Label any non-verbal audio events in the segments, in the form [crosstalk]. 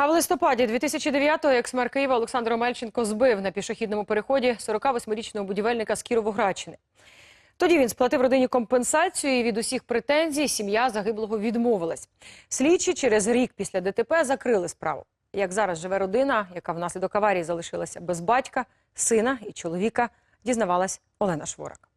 А в листопаді 2009-го екс-мер Києва Олександр Омельченко збив на пішохідному переході 48-річного будівельника з Кіровоградщини. Тоді він сплатив родині компенсацію і від усіх претензій сім'я загиблого відмовилась. Слідчі через рік після ДТП закрили справу. Як зараз живе родина, яка внаслідок аварії залишилася без батька, сина і чоловіка, дізнавалась Олена Шворак.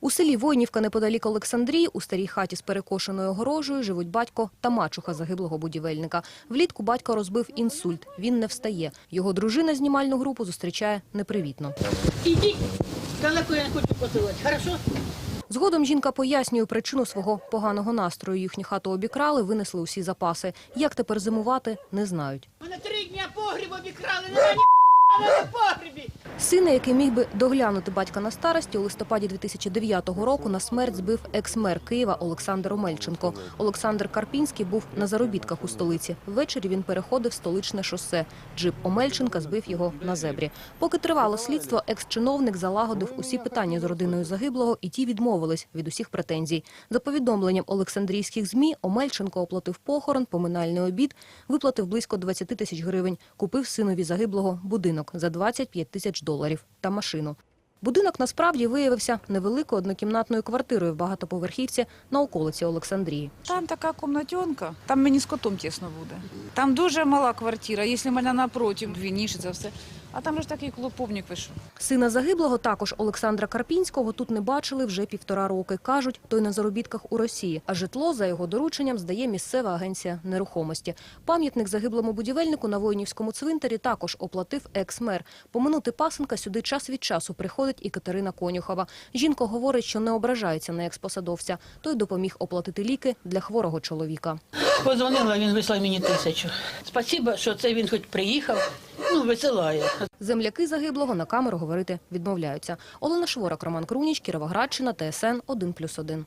У селі Войнівка неподалік Олександрії у старій хаті з перекошеною огорожею живуть батько та мачуха загиблого будівельника. Влітку батько розбив інсульт. Він не встає. Його дружина знімальну групу зустрічає непривітно. Ідіть, далеко я не хочу посилати, хорошо? Згодом жінка пояснює причину свого поганого настрою. Їхню хату обікрали, винесли усі запаси. Як тепер зимувати, не знають. Мене три дня погріб обікрали, ні на. [laughs] Сина, який міг би доглянути батька на старості, у листопаді 2009 року на смерть збив екс-мер Києва Олександр Омельченко. Олександр Карпінський був на заробітках у столиці. Ввечері він переходив столичне шосе. Джип Омельченка збив його на зебрі. Поки тривало слідство, екс-чиновник залагодив усі питання з родиною загиблого, і ті відмовились від усіх претензій. За повідомленням Олександрійських ЗМІ, Омельченко оплатив похорон, поминальний обід, виплатив близько 20 тисяч гривень, купив синові загиблого будинок за 25 тисяч доларів та машину. Будинок насправді виявився невеликою однокімнатною квартирою в багатоповерхівці на околиці Олександрії. Там така комнатенка, там мені з котом тісно буде. Там дуже мала квартира, якщо мене напротив, дві ніші, це все. А там же ж такий клоповник вийшов. Сина загиблого, також Олександра Карпінського, тут не бачили вже півтора роки. Кажуть, той на заробітках у Росії, а житло за його дорученням здає місцева агенція нерухомості. Пам'ятник загиблому будівельнику на Воїнівському цвинтарі також оплатив екс-мер. Поминути пасенка сюди час від часу приходить і Катерина Конюхова. Жінка говорить, що не ображається на експосадовця. Той допоміг оплатити ліки для хворого чоловіка. Позвонила, він вислав мені тисячу. Спасибо, що це він хоч приїхав, ну, висилає. Земляки загиблого на камеру говорити відмовляються. Олена Шворак, Роман Круніч, Кіровоградщина, ТСН 1+,1.